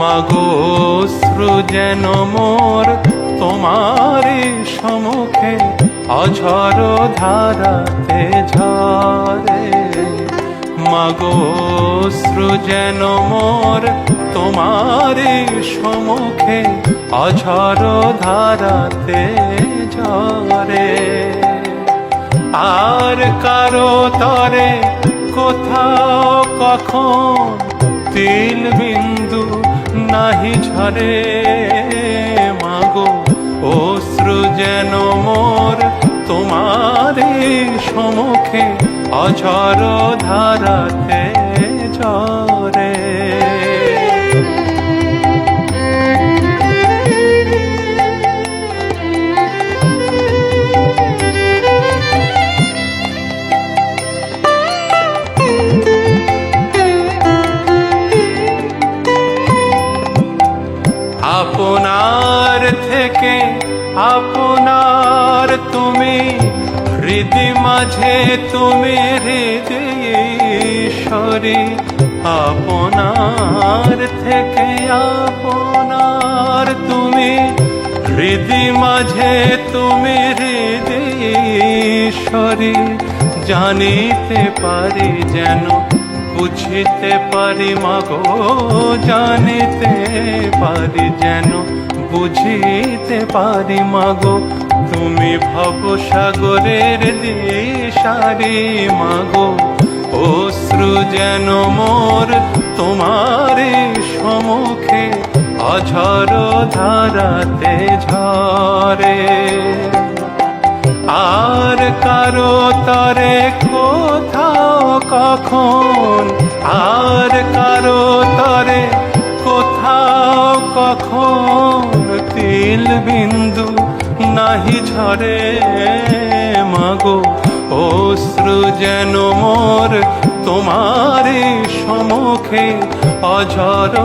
মাগো যেন মোর তোমার সমুখে অঝর ধারাতে ঝরে। মাগো যেন মোর তোমারই সমুখে অঝর ধারাতে ঝরে। আর কারও তরে কোথাও কখন তিল বিন্দু নাহি মাগো অশ্রু যেন মোর তোমারে সমুখে অঝর ধারাতে থেকে আপনার তুমি হৃদি মাঝে তুমি হৃদয়শ্বরী। আপনার থেকে আপনার তুমি হৃদি মাঝে তুমি হৃদয়শ্বরী। জানিতে পারি যেন বুঝিতে পারি, মাগো জানিতে পারি, যেন বুঝিতে পারি, মাগো। তুমি ভব সাগরের দিশারি, মাগো। অশ্রু যেন মোর তোমার সম্মুখে, অঝর ধারাতে ঝরে। আর কারও তরে কখন? আর কারও তরে কোথাও কখন তিল বিন্দু নাহি ঝরে? মাগো, অশ্রু যেন মোর তোমার সমুখে অঝর